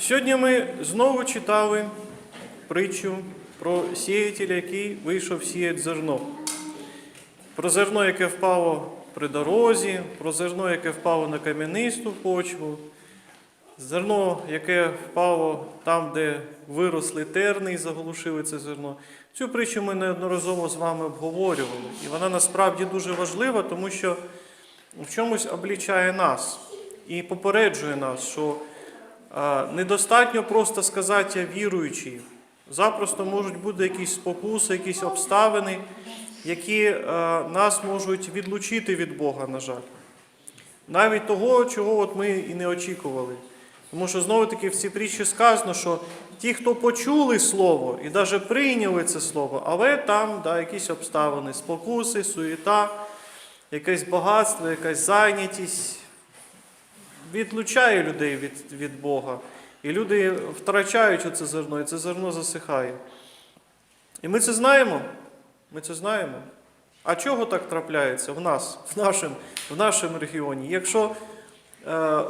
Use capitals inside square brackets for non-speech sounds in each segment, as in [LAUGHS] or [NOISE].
Сьогодні ми знову читали притчу про сіятеля, який вийшов сіяти зерно. Про зерно, яке впало при дорозі, про зерно, яке впало на кам'янисту почву, зерно, яке впало там, де виросли терни і заглушили це зерно. Цю притчу ми неодноразово з вами обговорювали. І вона насправді дуже важлива, тому що в чомусь облічає нас і попереджує нас, що недостатньо просто сказати я віруючий. Запросто можуть бути якісь спокуси, якісь обставини, які е, нас можуть відлучити від Бога, на жаль. Навіть того, чого от ми і не очікували. Тому що знову таки в цій притчі сказано, що ті, хто почули слово і навіть прийняли це слово, але там да, якісь обставини, спокуси, суєта, якесь багатство, якась зайнятість відлучає людей від, від Бога. І люди втрачають оце зерно, і це зерно засихає. І ми це знаємо. Ми це знаємо. А чого так трапляється в нас, в нашому, в нашому регіоні? Якщо е,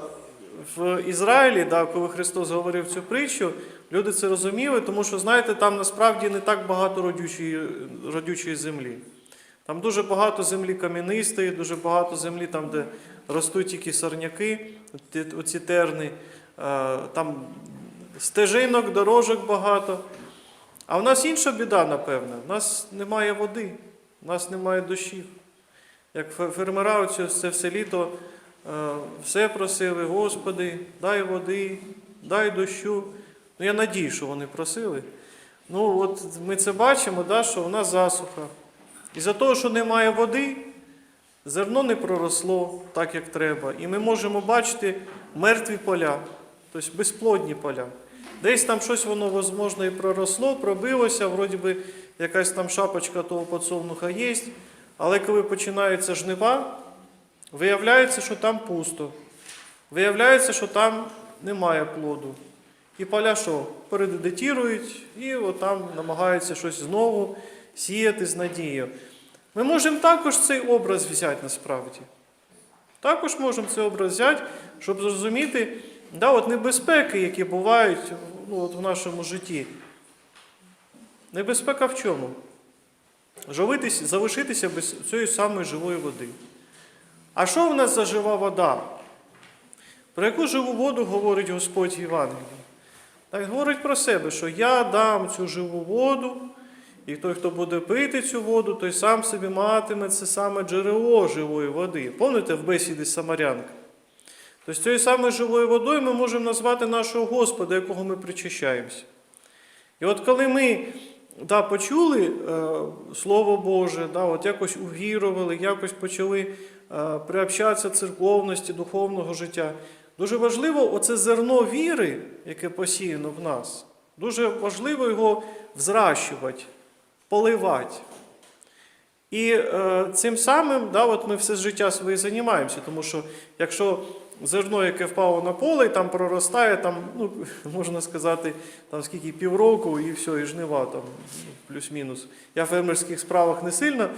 в Ізраїлі, да, коли Христос говорив цю притчу, люди це розуміли, тому що, знаєте, там насправді не так багато родючої, родючої землі. Там дуже багато землі кам'янистої, дуже багато землі, там, де ростуть тільки сорняки, оці терни, е, там стежинок, дорожок багато. А в нас інша біда, напевне. У нас немає води, у нас немає дощів. Як фермера оце це все літо е, все просили, Господи, дай води, дай дощу. Ну, я надію, що вони просили. Ну, от ми це бачимо, да, що у нас засуха. І за того, що немає води, зерно не проросло так, як треба. І ми можемо бачити мертві поля, тобто безплодні поля. Десь там щось воно, можливо, і проросло, пробилося, вроді би якась там шапочка того подсолнуха є. Але коли починаються жнива, виявляється, що там пусто. Виявляється, що там немає плоду. І поля що? Передедетірують і отам намагаються щось знову сіяти з надією. Ми можемо також цей образ взяти насправді. Також можемо цей образ взяти, щоб зрозуміти да, от небезпеки, які бувають ну, от в нашому житті. Небезпека в чому? Живитись, залишитися без цієї самої живої води. А що в нас за жива вода? Про яку живу воду говорить Господь в Євангелії? Так говорить про себе, що я дам цю живу воду, і той, хто буде пити цю воду, той сам собі матиме це саме джерело живої води. Пам'ятаєте в бесіді Самарянка? Тобто цією самою живою водою ми можемо назвати нашого Господа, якого ми причащаємося. І от коли ми да, почули е, Слово Боже, да, от якось увірували, якось почали е, приобщатися церковності, духовного життя, дуже важливо оце зерно віри, яке посіяно в нас, дуже важливо його взращувати, поливати. І е, цим самим да, от ми все життя своє займаємося, тому що якщо зерно, яке впало на поле, і там проростає, там, ну, [LAUGHS] можна сказати, там скільки півроку і все, і жнива там, ну, плюс-мінус. Я в фермерських справах не сильно.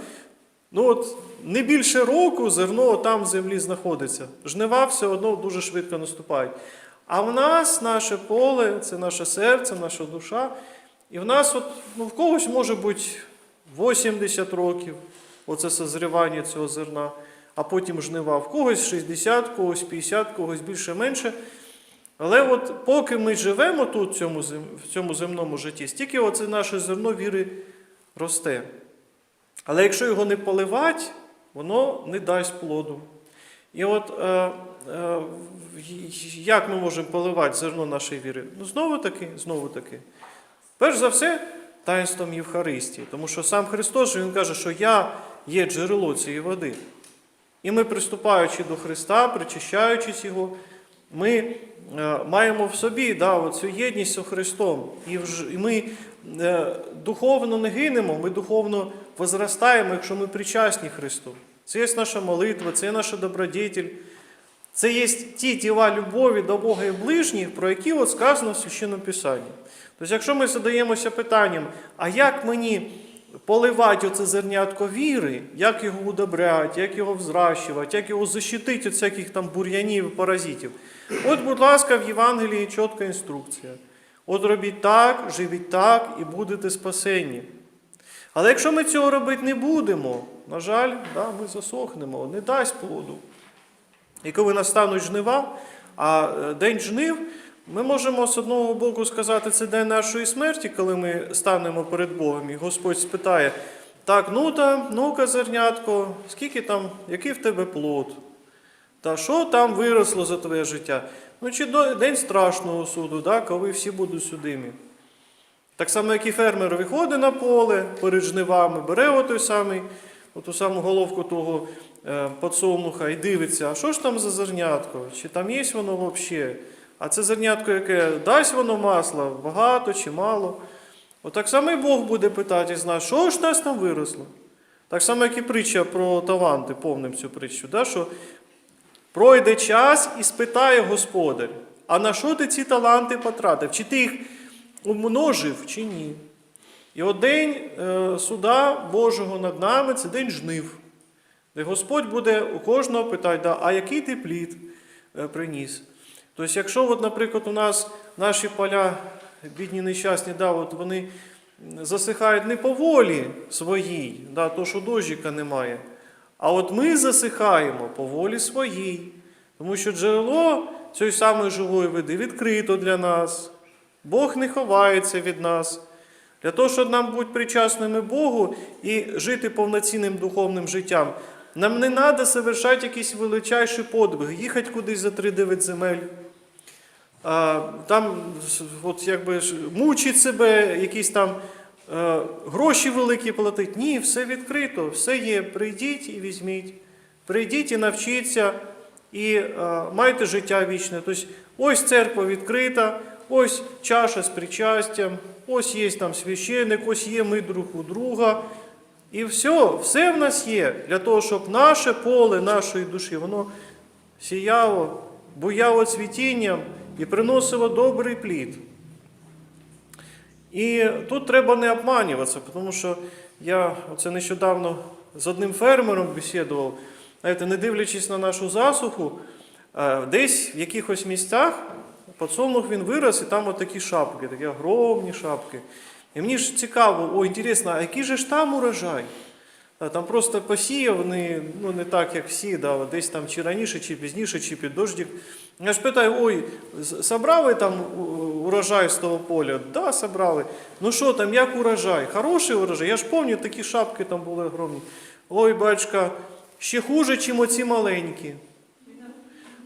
Ну от не більше року зерно там в землі знаходиться. Жнива все одно дуже швидко наступають. А в нас наше поле, це наше серце, наша душа. І в нас, от, ну, в когось може бути 80 років, оце созрівання цього зерна, а потім жнива. В когось 60, в когось 50, в когось більше-менше. Але от поки ми живемо тут, в цьому земному житті, стільки оце наше зерно віри росте. Але якщо його не поливати, воно не дасть плоду. І от е, е, як ми можемо поливати зерно нашої віри? Ну, знову таки, знову таки. Перш за все, таїнством Євхаристії. Тому що сам Христос Він каже, що я є джерело цієї води. І ми, приступаючи до Христа, причащаючись Його, ми е, маємо в собі да, цю єдність з Христом. І, ми е, духовно не гинемо, ми духовно возростаємо, якщо ми причасні Христу. Це є наша молитва, це є наша добродетель. Це є ті тіла любові до Бога і ближніх, про які от сказано в Священному Писанні. Тобто, якщо ми задаємося питанням, а як мені поливати оце зернятко віри, як його удобряти, як його взращувати, як його защитити від всяких там бур'янів, паразитів. От, будь ласка, в Євангелії чітка інструкція. От робіть так, живіть так і будете спасені. Але якщо ми цього робити не будемо, на жаль, да, ми засохнемо, не дасть плоду. І коли настануть жнива, а е, день жнив, ми можемо з одного боку сказати, це день нашої смерті, коли ми станемо перед Богом, і Господь спитає: так, ну та, ну-ка, зернятко, скільки там, який в тебе плод? Та що там виросло за твоє життя? Ну, чи день страшного суду, да, коли всі будуть судимі. Так само, як і фермер виходить на поле перед жнивами, бере оту саму головку того подсолнуха і дивиться, а що ж там за зернятко? Чи там є воно взагалі? А це зернятко, яке дасть воно масла, багато чи мало. Отак само і Бог буде питати із нас, що ж нас там виросло? Так само, як і притча про таланти, повним цю притчу, да, що пройде час і спитає Господар, а на що ти ці таланти потратив? Чи ти їх умножив, чи ні? І от день е, суда Божого над нами це день жнив, де Господь буде у кожного питати, да, а який ти плід е, приніс? Тобто, якщо, от, наприклад, у нас наші поля, бідні нещасні, да, от вони засихають не по волі своїй, да, то що дощика немає, а от ми засихаємо по волі своїй, тому що джерело цієї самої живої води відкрито для нас. Бог не ховається від нас. Для того, щоб нам бути причасними Богу і жити повноцінним духовним життям, нам не треба совершати якісь величайші подвиги, їхати кудись за 3-9 земель. Там от якби мучить себе, якісь там е, гроші великі платить. Ні, все відкрито, все є. Прийдіть і візьміть. Прийдіть і навчіться, і е, майте життя вічне. Тобто, ось церква відкрита, ось чаша з причастям, ось є там священник, ось є ми друг у друга. І все, все в нас є для того, щоб наше поле нашої душі, воно сіяло, буяло цвітінням і приносило добрий плід. І тут треба не обманюватися, тому що я оце нещодавно з одним фермером бесідував, знаєте, не дивлячись на нашу засуху, е, десь в якихось місцях подсолнух він вирос, і там отакі шапки, такі огромні шапки. І мені ж цікаво, о, інтересно, а який же ж там урожай? Там просто посіяв, не, ну, не так, як всі, да, десь там чи раніше, чи пізніше, чи під дождик. Я ж питаю, ой, з- собрали там урожай з того поля? Да, собрали. Ну що там, як урожай? Хороший урожай? Я ж пам'ятаю, такі шапки там були огромні. Ой, батька, ще хуже, чим оці маленькі.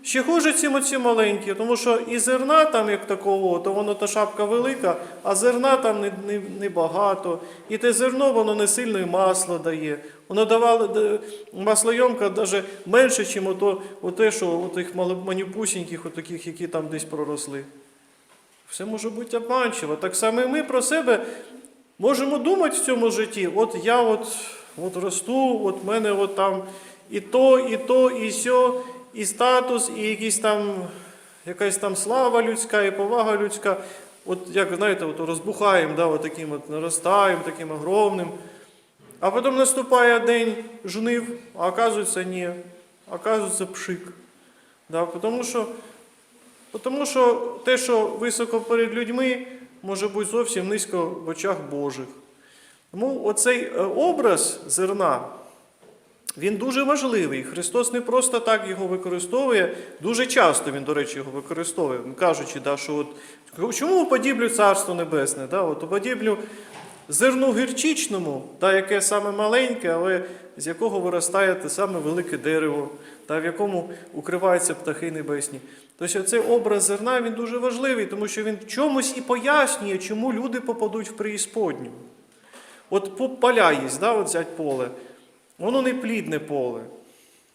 Ще хуже, чим оці маленькі, тому що і зерна там, як такого, то воно та шапка велика, а зерна там не, не, не. І те зерно воно не сильно і масло дає. Воно давало маслойомка навіть менше, ніж ото, оте, що у тих манюпусіньких, отаких, які там десь проросли. Все може бути обманчиво. Так само і ми про себе можемо думати в цьому житті. От я от, от росту, от мене от там і то, і то, і сьо, і статус, і якісь там, якась там слава людська, і повага людська. От як знаєте, от розбухаємо, да, от таким от наростаємо, таким огромним. А потім наступає день жнив, а оказується ні. Оказується пшик. Да, тому що тому що те, що високо перед людьми, може бути зовсім низько в очах Божих. Тому оцей е, образ зерна, він дуже важливий. Христос не просто так його використовує, дуже часто він, до речі, його використовує, кажучи, да, що от, чому уподіблю Царство Небесне? Да, от, уподіблю зерну гірчичному, да, яке саме маленьке, але з якого виростає те саме велике дерево, та в якому укриваються птахи небесні. Тобто цей образ зерна він дуже важливий, тому що він чомусь і пояснює, чому люди попадуть в преісподню. От по- поля є, да, от взять поле, воно не плідне поле.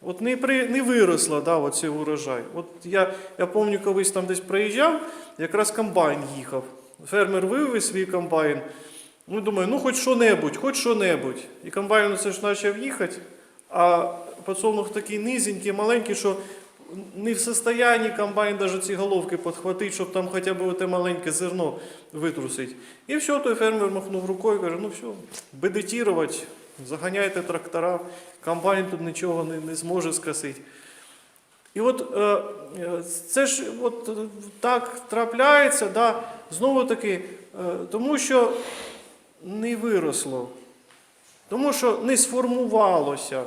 От не, при, не виросло да, оцей урожай. От я, я пам'ятаю, колись там десь проїжджав, якраз комбайн їхав. Фермер вивез свій комбайн. Ну, думаю, ну хоч що-небудь, хоч що-небудь. І комбайн це ж почав їхати, а подсолнух такий низенький, маленький, що не в состоянии комбайн даже ці головки підхватити, щоб там хоча б те маленьке зерно витрусити. І все, той фермер махнув рукою, каже, ну все, бедетірувати, заганяйте трактора, комбайн тут нічого не, не зможе скосити. І от е, е, це ж от е, так трапляється, да, знову таки, тому що не виросло, тому що не сформувалося.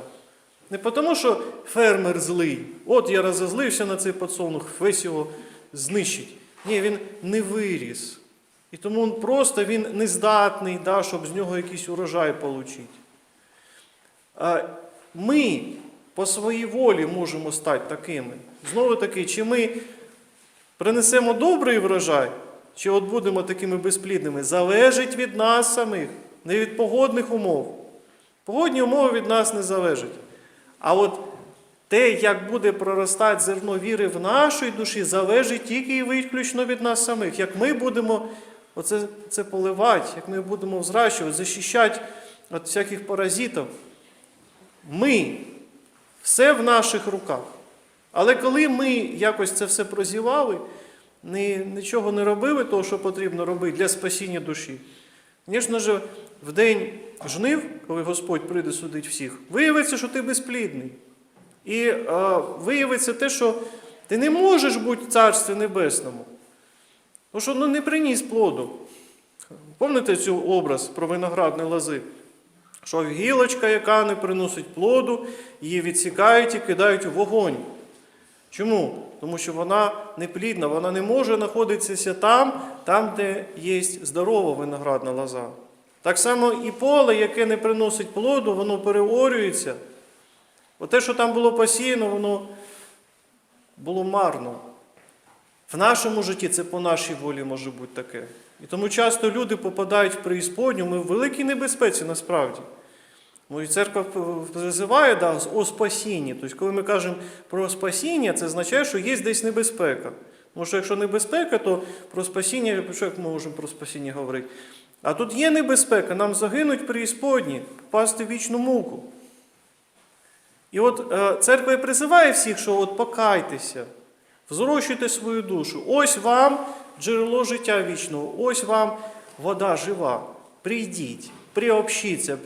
Не тому, що фермер злий. От я розозлився на цей подсолнух, весь його знищить. Ні, він не виріс. І тому він просто він не здатний, да, щоб з нього якийсь урожай отримати. Ми по своїй волі можемо стати такими. Знову таки, чи ми принесемо добрий врожай, чи от будемо такими безплідними, залежить від нас самих, не від погодних умов. Погодні умови від нас не залежать. А от те, як буде проростати зерно віри в нашій душі, залежить тільки і виключно від нас самих. Як ми будемо оце, це поливати, як ми будемо взращувати, захищати від всяких паразитів, ми все в наших руках. Але коли ми якось це все прозівали, ні, нічого не робили, того, що потрібно робити для спасіння душі. Звісно ж, в день жнив, коли Господь прийде судити всіх, виявиться, що ти безплідний. І е, виявиться те, що ти не можеш бути в Царстві Небесному. Тому що ну, не приніс плоду. Пам'ятаєте цю образ про виноградні лози? Що гілочка, яка не приносить плоду, її відсікають і кидають у вогонь. Чому? Тому що вона неплідна, вона не може знаходитися там, там, де є здорова виноградна лоза. Так само і поле, яке не приносить плоду, воно переорюється. Бо те, що там було посіяно, воно було марно. В нашому житті це по нашій волі може бути таке. І тому часто люди попадають в преісподню, ми в великій небезпеці насправді. Ну, і церква призиває да, о спасінні. Тобто, коли ми кажемо про спасіння, це означає, що є десь небезпека. Тому що якщо небезпека, то про спасіння, як ми можемо про спасіння говорити? А тут є небезпека, нам загинуть при ісподні, впасти в вічну муку. І от е, церква і призиває всіх, що от покайтеся, взрощуйте свою душу. Ось вам джерело життя вічного, ось вам вода жива. Прийдіть, приобщіться,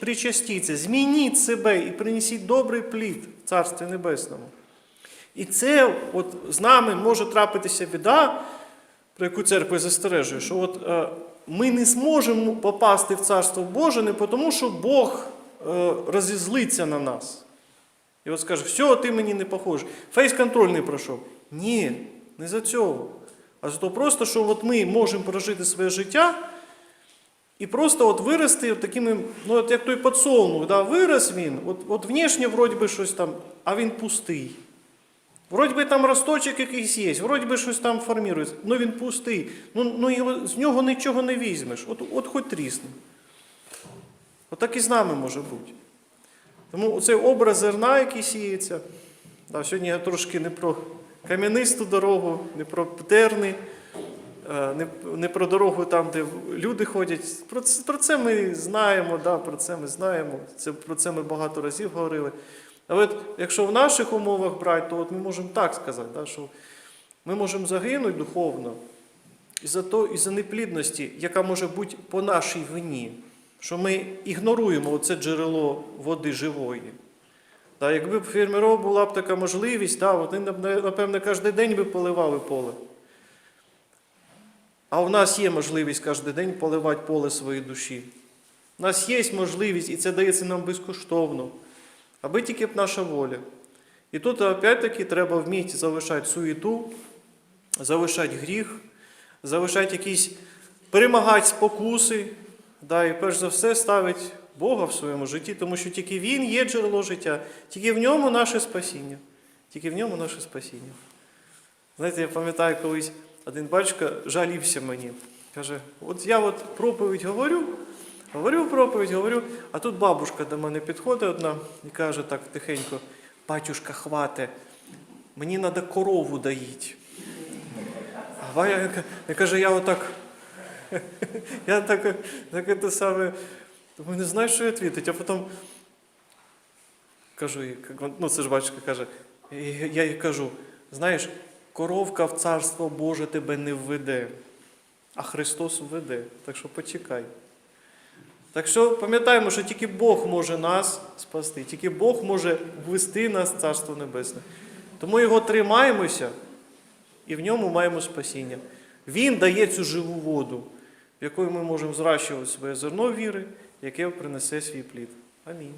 причастіться, змініть себе і принесіть добрий плід в Царстві Небесному. І це от з нами може трапитися біда, про яку церква застережує, що от е, ми не зможемо попасти в Царство Боже не тому, що Бог е, розізлиться на нас. І от скаже, все, ти мені не похожий. Фейс-контроль не пройшов. Ні, не за цього. А за того просто, що от ми можемо прожити своє життя і просто от вирости от такими, ну от як той подсолнух, да, вирос він, от, от внешнє вроді би щось там, а він пустий. Вроді би там росточок якийсь є, вроді би щось там формується, але він пустий. Ну, ну його, з нього нічого не візьмеш, от, от хоч трісне. Отак і з нами може бути. Тому цей образ зерна, який сіється, да, сьогодні я трошки не про кам'янисту дорогу, не про терни, е, не, про дорогу там, де люди ходять. Про це, про це ми знаємо, да, про це ми знаємо. Це, про це ми багато разів говорили. Але от, якщо в наших умовах брати, то от ми можемо так сказати, да, що ми можемо загинути духовно із-за то, із-за неплідності, яка може бути по нашій вині, що ми ігноруємо оце джерело води живої. Да, якби б фермерів була б така можливість, да, вони, напевно, кожен день би поливали поле. А у нас є можливість кожен день поливати поле своєї душі. У нас є можливість, і це дається нам безкоштовно, аби тільки б наша воля. І тут, опять-таки, треба вміти залишати суєту, залишати гріх, залишати якісь перемагати спокуси, да, і перш за все ставить Бога в своєму житті, тому що тільки Він є джерело життя, тільки в ньому наше спасіння. Тільки в ньому наше спасіння. Знаєте, я пам'ятаю колись один батюшка жалівся мені. Каже, от я от проповідь говорю, говорю проповідь, говорю, а тут бабушка до мене підходить одна і каже так тихенько, батюшка, хвате, мені треба корову доїть. А я каже, я отак. [LAUGHS] Я так, так це саме. Думаю, не знаю, що відповідати. А потім кажу ну це ж батюшка каже, я їй кажу: знаєш, коровка в царство Боже тебе не введе, а Христос введе. Так що почекай. Так що пам'ятаємо, що тільки Бог може нас спасти, тільки Бог може ввести нас в Царство Небесне. Тому його тримаємося і в ньому маємо спасіння. Він дає цю живу воду, в якої ми можемо зращувати своє зерно віри, яке принесе свій плід. Амінь.